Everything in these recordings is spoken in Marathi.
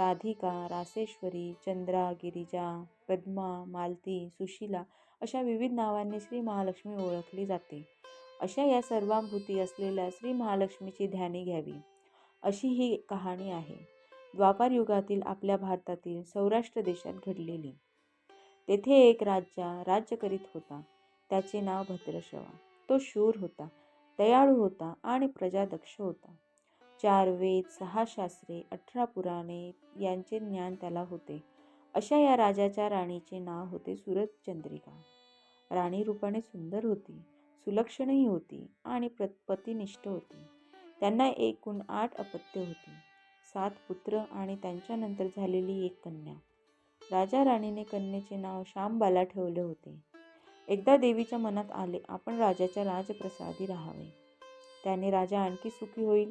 राधिका रासेश्वरी चंद्रा गिरिजा पद्मा मालती सुशीला अशा विविध नावांनी श्री महालक्ष्मी ओळखली जाते. अशा या सर्वांभूती असलेल्या श्री महालक्ष्मीची ध्याने घ्यावी अशी ही कहाणी आहे. द्वापार युगातील आपल्या भारतातील सौराष्ट्र देशात घडलेली. तेथे एक राजा राज्य करीत होता. त्याचे नाव भद्रशवा. तो शूर होता दयाळू होता आणि प्रजादक्ष होता. चार वेद सहा शास्त्रे अठरा पुराणे यांचे ज्ञान त्याला होते. अशा या राजाच्या राणीचे नाव होते चंद्रिका. राणी रूपाने सुंदर होती सुलक्षणही होती आणि पतिनिष्ठ होती. त्यांना एकूण आठ अपत्य होती. सात पुत्र आणि त्यांच्यानंतर झालेली एक कन्या. राजा राणीने कन्येचे नाव श्यामबाला ठेवले होते. एकदा देवीच्या मनात आले आपण राजाच्या राजप्रसादी राहावे. त्याने राजा आणखी सुखी होईल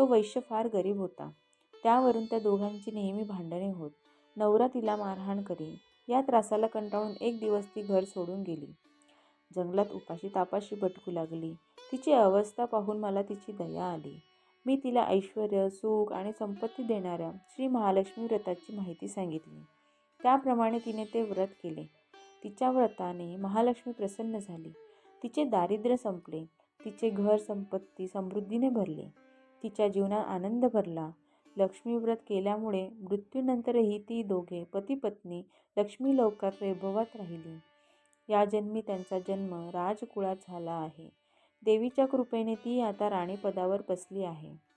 तो वैश्य फार गरीब होता. त्यावरून त्या दोघांची नेहमी भांडणे होत. नवरा तिला मारहाण करी. या त्रासाला कंटाळून एक दिवस ती घर सोडून गेली. जंगलात उपाशी तापाशी भटकू लागली. तिची अवस्था पाहून मला तिची दया आली. मी तिला ऐश्वर सुख आणि संपत्ती देणाऱ्या श्री महालक्ष्मी व्रताची माहिती सांगितली. त्याप्रमाणे तिने ते व्रत केले. तिच्या व्रताने महालक्ष्मी प्रसन्न झाली. तिचे दारिद्र्य संपले. तिचे घर संपत्ती समृद्धीने भरले. तिच्या जीवनात आनंद भरला. लक्ष्मीव्रत केल्यामुळे मृत्यूनंतरही ती दोघे पतीपत्नी लक्ष्मी लोकात वैभवात राहिली. या जन्मी त्यांचा जन्म राजकुळात झाला आहे. देवीच्या कृपेने ती आता राणीपदावर बसली आहे.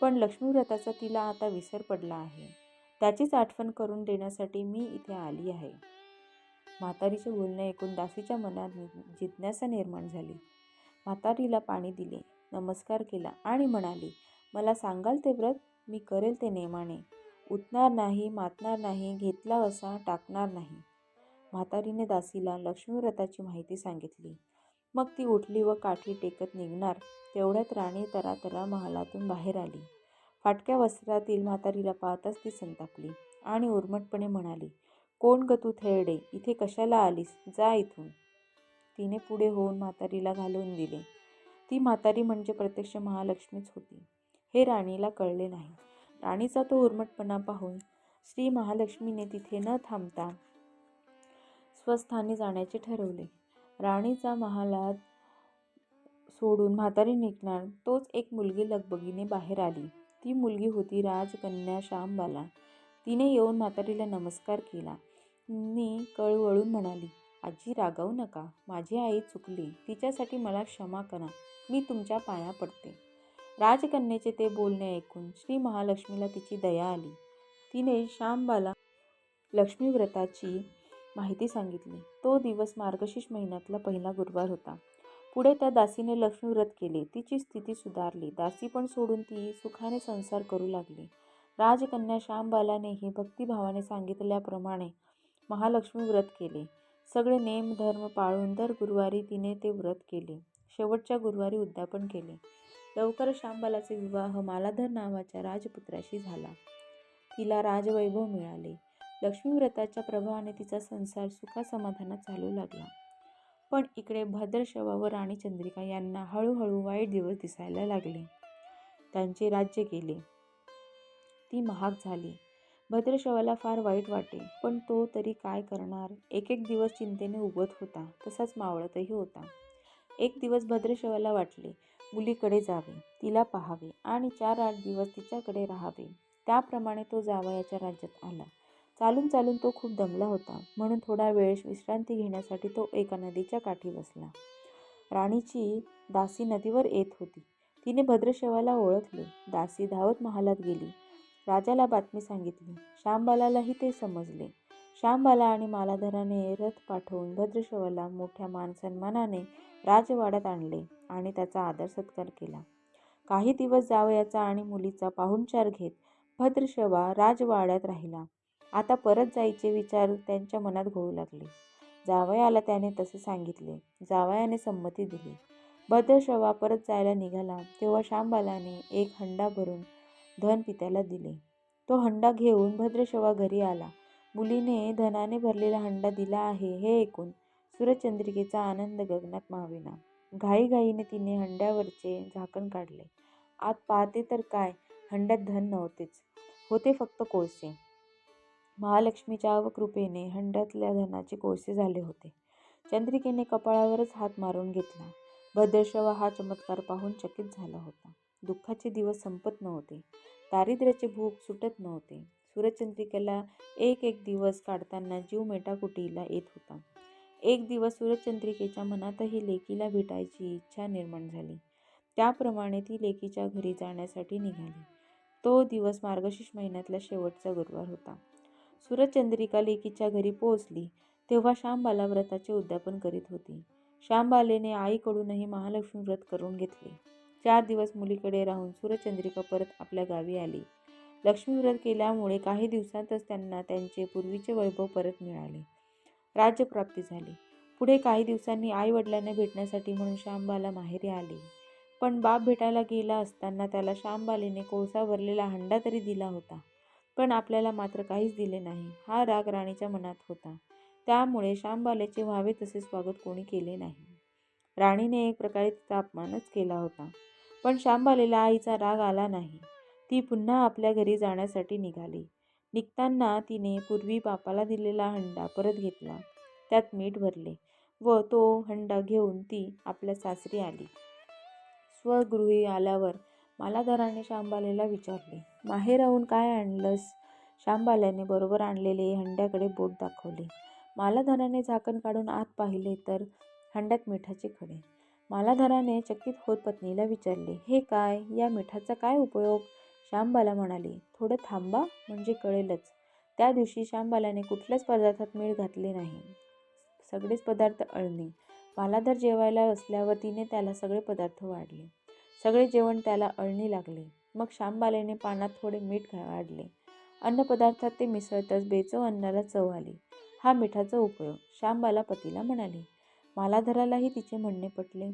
पण लक्ष्मीव्रताचा तिला आता विसर पडला आहे. त्याचीच आठवण करून देण्यासाठी मी इथे आली आहे. म्हातारीचे बोलणे ऐकून दासीच्या मनात जिज्ञासा निर्माण झाली. म्हातारीला पाणी दिले नमस्कार केला आणि म्हणाली मला सांगाल ते व्रत? मी करेल ते नेमाने. उठणार नाही मातणार नाही घेतला असा टाकणार नाही. म्हातारीने दासीला लक्ष्मीव्रताची माहिती सांगितली. मग ती उठली व काठी टेकत निघणार. तेवढ्यात राणी तरातरा महालातून बाहेर आली. फाटक्या वस्त्रातील म्हातारीला पाहताच ती संतापली आणि उर्मटपणे म्हणाली कोण ग तू थेरडे? इथे कशाला आलीस? जा इथून. तिने पुढे होऊन म्हातारीला घालवून दिले. ती म्हातारी म्हणजे प्रत्यक्ष महालक्ष्मीच होती. हे राणीला कळले नाही. राणीचा तो उर्मटपणा पाहून श्री महालक्ष्मीने तिथे न थांबता स्वस्थानी जाण्याचे ठरवले. राणीचा महालात सोडून म्हातारी निघणार तोच एक मुलगी लगबगीने बाहेर आली. ती मुलगी होती राजकन्या श्यामबाला. तिने येऊन म्हातारीला नमस्कार केला. मी कळवळून म्हणाली आजी रागावू नका. माझी आई चुकली. तिच्यासाठी मला क्षमा करा. मी तुमच्या पाया पडते. राजकन्याचे ते बोलणे ऐकून श्री महालक्ष्मीला तिची दया आली. तिने श्यामबाला लक्ष्मी व्रताची माहिती सांगितली. तो दिवस मार्गशीर्ष महिन्यातला पहिला गुरुवार होता. पुढे त्या दासीने लक्ष्मी व्रत केले. तिची स्थिती सुधारली. दासी पण सोडून ती सुखाने संसार करू लागली. राजकन्या श्यामबालानेही भक्तिभावाने सांगितल्याप्रमाणे महालक्ष्मी व्रत केले. सगळे नेम धर्म पाळून दर गुरुवारी तिने ते व्रत केले. शेवटच्या गुरुवारी उद्यापन केले. लवकर शांबालाचे विवाह मालाधर नावाच्या राजपुत्राशी झाला. तिला राजवैभव मिळाले. लक्ष्मीव्रताच्या प्रभावाने तिचा संसार सुखासमाधानात चालू लागला. पण इकडे भद्रशवा व राणी चंद्रिका यांना हळूहळू वाईट दिवस दिसायला लागले. त्यांचे राज्य गेले. ती महाग झाली. भद्रशवाला फार वाईट वाटे पण तो तरी काय करणार? एक एक दिवस चिंतेने उगत होता तसाच मावळतही होता. एक दिवस भद्रशवाला वाटले मुलीकडे जावे तिला पाहावे आणि चार आठ दिवस तिच्याकडे राहावे. त्याप्रमाणे तो जावयाच्या राज्यात आला. चालून चालून तो खूप दमला होता. म्हणून थोडा वेळ विश्रांती घेण्यासाठी तो एका नदीच्या काठी बसला. राणीची दासी नदीवर येत होती. तिने भद्रशवाला ओळखले. दासी धावत महालात गेली. राजाला बातमी सांगितली. श्यामबालालाही ते समजले. श्यामबाला आणि मालाधराने रथ पाठवून भद्रशवाला मोठ्या मानसन्मानाने राजवाड्यात आणले आणि त्याचा आदर सत्कार केला. काही दिवस जावयाचा आणि मुलीचा पाहुणचार घेत भद्रशवा राजवाड्यात राहिला. आता परत जायचे विचार त्यांच्या मनात घोळू लागले. जावयाला त्याने तसे सांगितले. जावयाने संमती दिली. भद्रशवा परत जायला निघाला तेव्हा श्यामबालाने एक हंडा भरून धन पित्याला दिले. तो हंडा घेऊन भद्रशवा घरी आला. मुलीने धनाने भरलेला हंडा दिला आहे हे ऐकून सूर्यचंद्रिकेचा आनंद गगनात माविना. घाईघाईने तिने हंड्यावरचे झाकण काढले. आत पाहते तर काय? हंड्यात धन नव्हतेच. होते फक्त कोळसे. महालक्ष्मीच्या व कृपेने हंड्यातल्या धनाचे कोळसे झाले होते. चंद्रिकेने कपाळावरच हात मारून घेतला. भद्रशवा हा चमत्कार पाहून चकित झाला होता. दुःखाचे दिवस संपत नव्हते. दारिद्र्याचे भूक सुटत नव्हते. सूर्यचंद्रिकेला एक एक दिवस काढताना जीव मेटाकुटीला येत होता. एक दिवस सूर्यचंद्रिकेच्या मनातही लेकीला भेटायची इच्छा निर्माण झाली. त्याप्रमाणे ती लेकीच्या घरी जाण्यासाठी निघाली. तो दिवस मार्गशीर्ष महिन्यातला शेवटचा गुरुवार होता. सूरजचंद्रिका लेकीच्या घरी पोहोचली तेव्हा श्यामबाला व्रताचे उद्यापन करीत होती. श्यामबालेने आईकडूनही महालक्ष्मी व्रत करून घेतले. चार दिवस मुलीकडे राहून सूर्यचंद्रिका परत आपल्या गावी आली. लक्ष्मी व्रत केल्यामुळे काही दिवसांतच त्यांना त्यांचे पूर्वीचे वैभव परत मिळाले. राज्यप्राप्ती झाली. पुढे काही दिवसांनी आई वडिलांना भेटण्यासाठी म्हणून श्यामबाला माहेरी आली. पण बाप भेटायला गेला असताना त्याला श्यामबालेने कोळसा भरलेला हंडा तरी दिला होता. पण आपल्याला मात्र काहीच दिले नाही. हा राग राणीच्या मनात होता. त्यामुळे श्यामबालेचे व्हावे तसे स्वागत कोणी केले नाही. राणीने एक प्रकारे तिचा अपमानच केला होता. पण श्यामबालेला आईचा राग आला नाही. ती पुन्हा आपल्या घरी जाण्यासाठी निघाली. निघताना तिने पूर्वी बापाला दिलेला हंडा परत घेतला. त्यात मीठ भरले व तो हंडा घेऊन ती आपल्या सासरी आली. स्वगृही आल्यावर मालाधाराने शांबालेला विचारले माहेराहून काय आणलंस? शांबाल्याने बरोबर आणलेले हंड्याकडे बोट दाखवले. मालाधाराने झाकण काढून आत पाहिले तर हंड्यात मिठाचे खडे. मालाधाराने चकित होत पत्नीला विचारले हे काय? या मिठाचा काय उपयोग? श्यामबाला म्हणाली थोडं थांबा म्हणजे कळेलच. त्या दिवशी श्यामबालाने कुठल्याच पदार्थात मीठ घातले नाही. सगळेच पदार्थ अळणे. मालाधर जेवायला असल्यावर तिने त्याला सगळे पदार्थ वाढले. सगळे जेवण त्याला अळणी लागले. मग श्यामबालेने पानात थोडे मीठ वाढले अन्नपदार्थात ते मिसळताच बेचव अन्नाला चव आली. हा मिठाचा उपयोग. श्यामबाला पतीला म्हणाली मालाधरालाही तिचे म्हणणे पटले.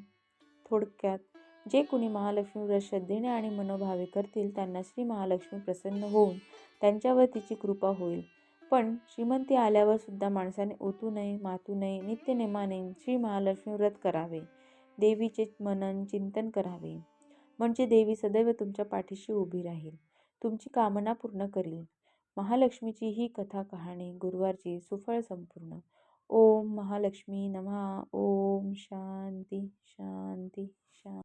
थोडक्यात जे कुणी महालक्ष्मी व्रत श्रद्धेने आणि मनोभावे करतील त्यांना श्री महालक्ष्मी प्रसन्न होऊन त्यांच्यावर तिची कृपा होईल. पण श्रीमंती आल्यावर सुद्धा माणसाने ओतू नये मातू नये नित्यनेमाने श्री महालक्ष्मी व्रत करावे. देवीचे मनन चिंतन करावे. म्हणजे देवी सदैव तुमच्या पाठीशी उभी राहील. तुमची कामना पूर्ण करील. महालक्ष्मीची ही कथा कहाणी गुरुवारची सुफळ संपूर्ण. ओम महालक्ष्मी नमः. ओम शांती शांती शांती.